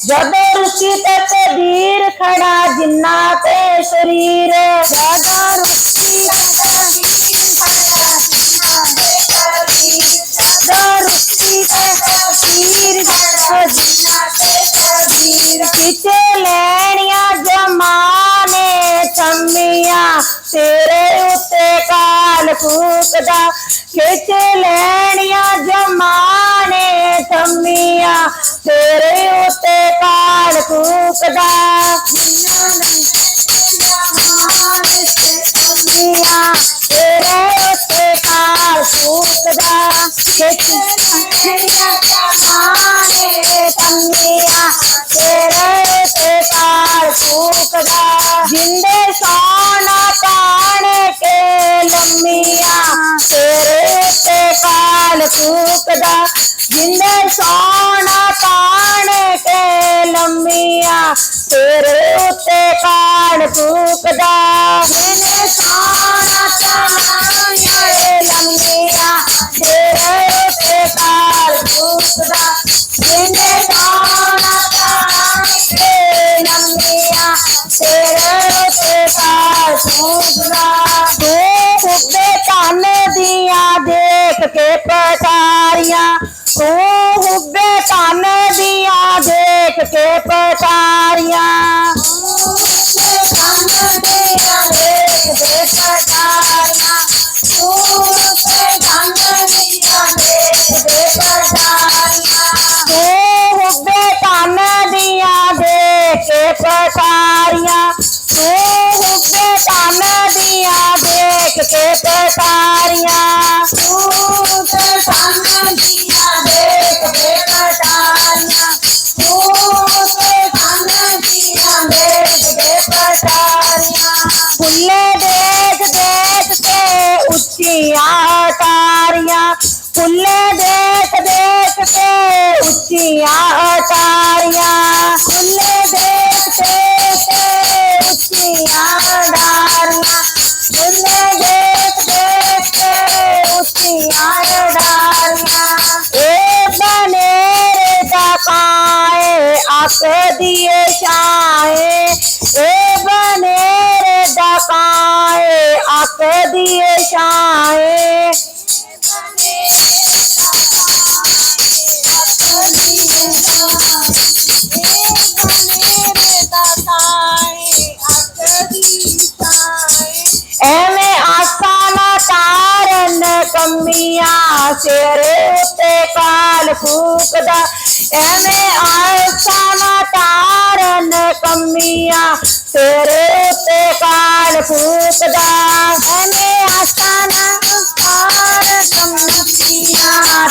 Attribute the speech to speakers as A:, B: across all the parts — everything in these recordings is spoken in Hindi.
A: जदर उचित वीर खड़ा जिन्ना ते शरीर।
B: जदर उचित जदर उचित वीर जिन्ना ते शरीर।
A: किचे लैनिया जमाने चम्मिया तेरे उत्ते काल फूकदा। किचे लैनिया तेरे उते पालकू कदा तेरे उते पालकू कदा तेरे उते पालकू कदा जिंदे सोना पान के लम्मिया, तेरे उते पालकू कदा जिंदे सोना ਲੰਮੀਆਂ ਤੇਰੇ ਉੱਤੇ ਕਾਲ ਫੂਕਦਾ
B: ਜਿੰਦੇ ਸੋਨਾ ਪਾਣੇ ਕੇ ਲੰਮੀਆਂ
A: से पटारियां पुण्य देख देख के उचिया अटारिया
B: पुण्य देख देख के उचिया डारिया पुण्य देख देख
A: के
B: उचिया डारिया
A: ए बने का पाए आप दिए शाए ए बने का पाए आप दिए शाए ਤਾਰਨ ਕੰਮੀਆਂ ਸਿਰੇ ਉੱਤੇ ਕਾਲ ਫੂਕਦਾ ਐਵੇਂ ਆਸਾਂ ਨਾ ਤਾਰਨ ਕੰਮੀਆਂ ਸਿਰੇ ਉੱਤੇ ਕਾਲ ਫੂਕਦਾ
B: ਐਵੇਂ ਆਸਾਂ ਨਾ ਤਾਰਨ ਕੰਮੀਆਂ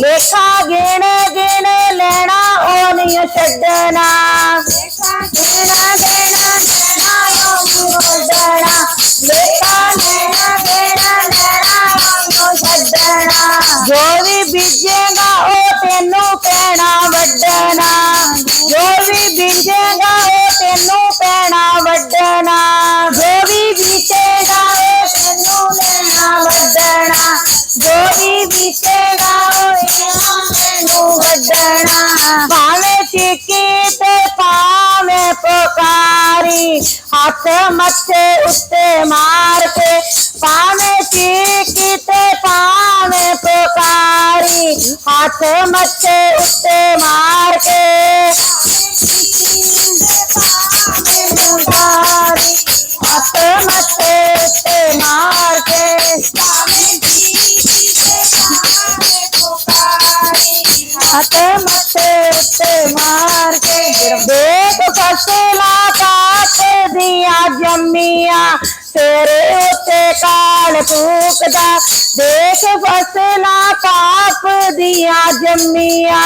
A: लेखा गिने गिने लेना ओनियो छड़ना लेखा
B: लेना
A: जो भी बीजेगा वो तेनू कहना वड्डा। पावे पुकारी हाथ मत्थे शिला काट दिया जमिया, तेरे उत्ते काल फूकदा। देख फसला पाप दिया जमिया,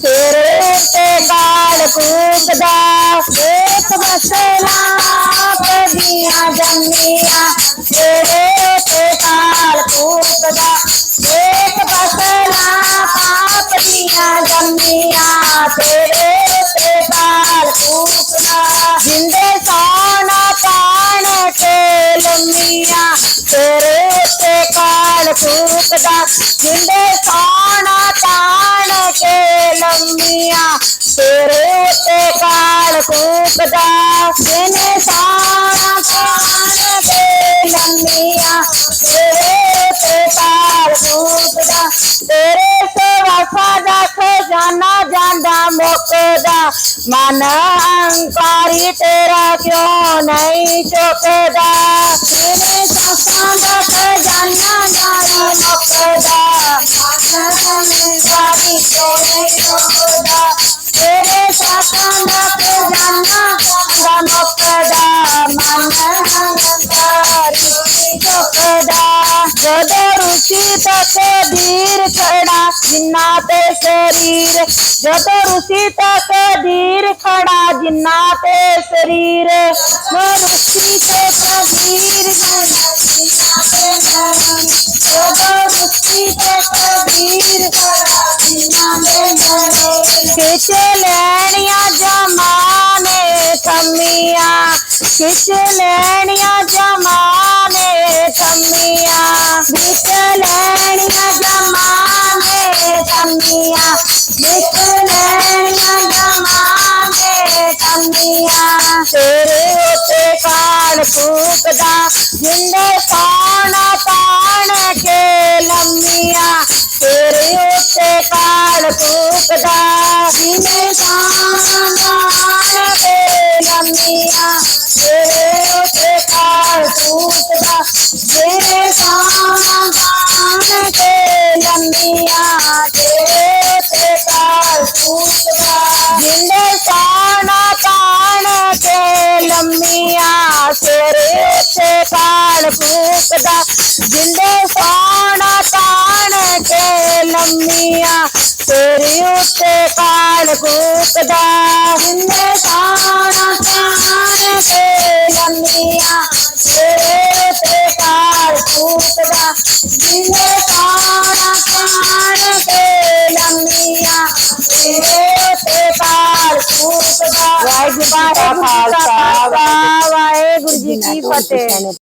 A: तेरे उत्ते काल फूकदा।
B: देख फसला पाप दिया
A: जमिया। ਕੂਕਦਾ ਜਿੰਦੇ ਸੋਨਾ ਪਾਣ ਕੇ ਲੰਮੀਆਂ, ਤੇਰੇ ਤੇ ਕਾਲ ਕੂਕਦਾ
B: ਜਿਨੇ ਸੋਨਾ ਤਾਣ
A: ਕੇ
B: ਲੰਮੀਆਂ,
A: ਤੇਰੇ ਤੇ ਕਾਲ ਕੂਕਦਾ ਤੇਰੇ ਸੇਵਾ ਸਾਡਾ ਖਜ਼ਾਨਾ ਜਾਂਦਾ ਮੁੱਕਦਾ। ਮਨ ਅੰਕਾਰੀ ਤੇਰਾ ਕਿਉਂ ਨਹੀਂ ਚੁੱਕਦਾ?
B: ਤੇਰੇ ਸਾਸਾਂ ਦਾ ਖਜ਼ਾਨਾ
A: सोने का खुदा
B: तेरे शासन
A: धीर खड़ा जिन्ना ते शरीर जोदे रुसी तक धीर खड़ा जिन्ना ते शरीर
B: रुचि तक धीर जिन्ना ते शरीर जोदे रुचि
A: ਖਿੱਚ ਲੈਣੀਆਂ ਜਮਾਨੇ ਥੰਮੀਆਂ। ਖਿੱਚ ਲੈਣੀਆਂ ਜਮਾਨੇ ਥੰਮੀਆਂ।
B: ਵਿੱਚ ਲੈਣੀਆਂ ਜਮਾਨੇ ਥੰਮੀਆਂ। ਵਿੱਚ ਲੈਣੀਆਂ ਜਮਾਨੇ ਥੰਮੀਆਂ।
A: ਤੇਰੇ ਉੱਤੇ ਕਾਲ ਕੂਕਦਾ ਜਿੰਦੇ ਪਾਣਾ ਮੇਰਾ ਜੇ ਉਤੇ ਕਾਲ ਟੁੱਟਦਾ ਲੰਮੀਆਂ ਜੇ ਉਤੇ ਜਿੰਦੇ ਸਾਣਾ ਕਾਣ ਲੰਮੀਆਂ ਤੇਰੇ ਉਤੇ ਜਿੰਦੇ
B: दुनिया
A: तेरे ते पार वाहे गुरु जी की फतेह।